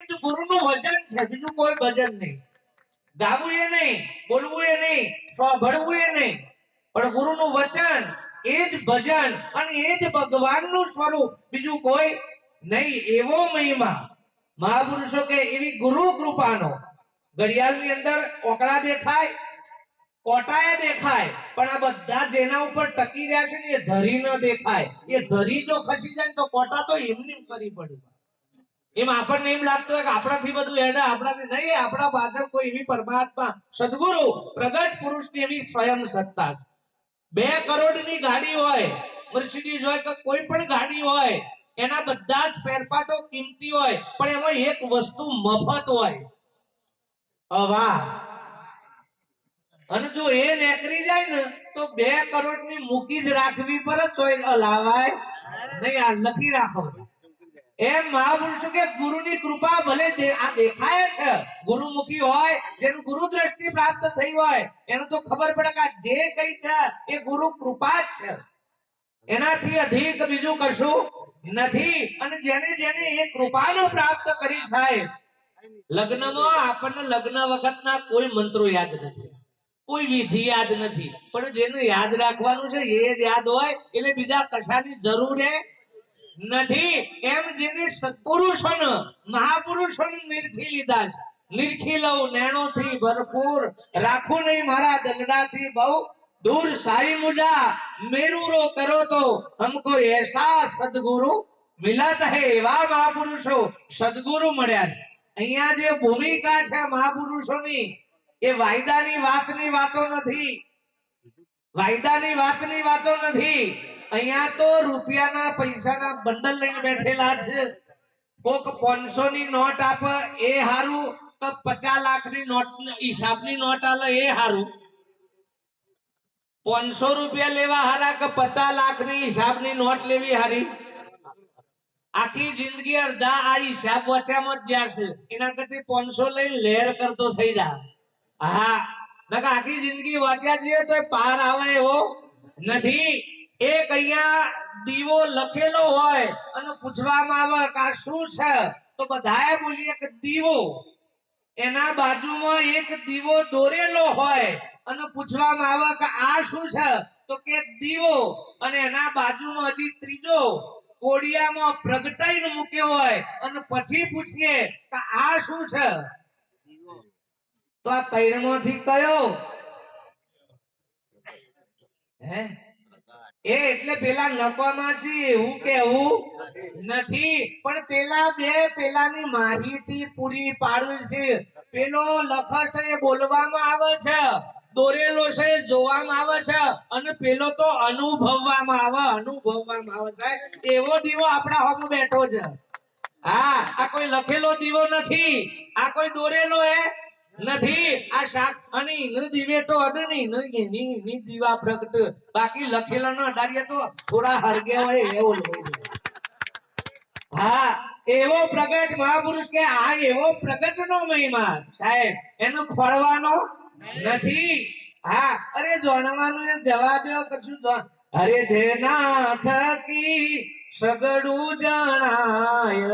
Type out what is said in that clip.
ગુરુનું ગુરુનું વચન, એ બીજું કોઈ નહીં. એવો મહિમા મહાપુરુષો કે એવી ગુરુ કૃપાનો. ઘડિયાળની અંદર ઓકળા દેખાય, કોટાયા દેખાય, પણ આ બધા જેના ઉપર ટકી રહ્યા છે ને એ ધરી ન દેખાય. એ ધરી જો ખસી જાય તો કોટા તો એમની ફરી પડ્યું એમ આપણને એમ લાગતું હોય કે આપણાથી બધું હેડે, આપણાથી નહીં, આપણા પાછળ કોઈ એવી પરમાત્મા, સદગુરુ, પ્રગટ પુરુષની એવી સ્વયં સત્તા છે. બે કરોડની ગાડી હોય, મર્સિડીઝ હોય કે કોઈ પણ ગાડી હોય, એના બધા જ ફેરફાટો કિંમતી હોય, પણ એમાં એક વસ્તુ મફત હોય. અ, વાહ. અને જો એ નેકરી જાય ને, તો બે કરોડની મૂકી જ રાખવી પર જ લાવાય નહીં, આ લખી રાખો એમ મહાપુરુષો કે ગુરુની કૃપા ભલે આ દેખાય છે. ગુરુમુખી હોય, જેનું ગુરુ દ્રષ્ટિ પ્રાપ્ત થઈ હોય, એને તો ખબર પડે કે જે કઈ છે, એ ગુરુ કૃપા જ છે. એનાથી અધિક બીજું કશું નથી. અને જેને જેને એ કૃપાનો પ્રાપ્ત કરી સાહેબ, લગ્નમાં આપણને લગ્ન વખતના કોઈ મંત્રો યાદ નથી. કોઈ વિધિ યાદ નથી. પણ જેને યાદ રાખવાનું છે, એ યાદ હોય, એટલે બીજા કશાની જરૂર નથી. એમ જેને સત્પુરુષોને, મહાપુરુષોને નિરખી લીધા છે. નિરખી લઉં, નેણોથી ભરપૂર. રાખું નહીં મારા દલડાથી બહુ દૂર. સારી મુજા, મેરૂરો કરો તો હમકો એસા સદગુરુ મિલત હે. એવા મહાપુરુષો સદગુરુ મળ્યા છે. અહીંયા જે ભૂમિકા છે મહાપુરુષોની, એ વાયદાની વાતની વાતો નથી. વાયદાની વાતની વાતો નથી. અહીંયા તો રૂપિયાના પૈસાના બંડલ લઈને બેઠેલા છે. કોક પાંચસો ની નોટ આપે, એ હારું, તો પચાસ લાખની નોટ, હિસાબની નોટ આલે, એ હારું. પાંચસો રૂપિયા લેવા હારા કે પચાસ લાખની હિસાબની નોટ લેવી હારી? આખી જિંદગી અડધા આ હિસાબ વચ્ચામાં જ જશે એના કરતી પાંચસો લઈને લહેર કરતો થઈ જા. હા. આખી જિંદગી વાંચ્યા જઈએ તો પાર આવે એવો નથી. એક અહીંયા દીવો લખેલો હોય અને પૂછવામાં આવે કે આ શું છે? તો બધાએ બોલીએ કે દીવો. એના બાજુમાં એક દીવો દોરેલો હોય અને પૂછવામાં આવે કે આ શું છે? તો કે દીવો. અને એના બાજુમાં હજી ત્રીજો કોડિયામાં પ્રગટાઈને મૂક્યો હોય અને પછી પૂછીએ કે આ શું છે? તો આ તૈણમાંથી કયો? હે? એ એટલે પેલા નકોમાં છે, એવું કેવું? નથી. પણ પેલા બે, પેલાની માહિતી પૂરી પાડવી છે. પેલો લખર છે, એ બોલવામાં આવે છે. દોરેલો છે જોવામાં આવે છે. અને પેલો તો અનુભવવામાં આવે અનુભવવામાં આવે છે. એવો દીવો આપણા હોમ બેઠો છે. હા, આ કોઈ લખેલો દીવો નથી. આ કોઈ દોરેલો હે? નથી. આ શાક અને દીવે તો અડની ની ની ની દીવા પ્રગટ. બાકી લખેલા ન અડારીએ તો થોડા હરગે હોય એવો હા, એવો પ્રગટ મહાપુરુષ કે આ એવો પ્રગટ નો મહિમા. સાહેબ, એનો ખોળવાનો નથી. હા, અરે જાણવાનું એ જવા દો કશું અરે અરે જેના થકી સગડું જણાય.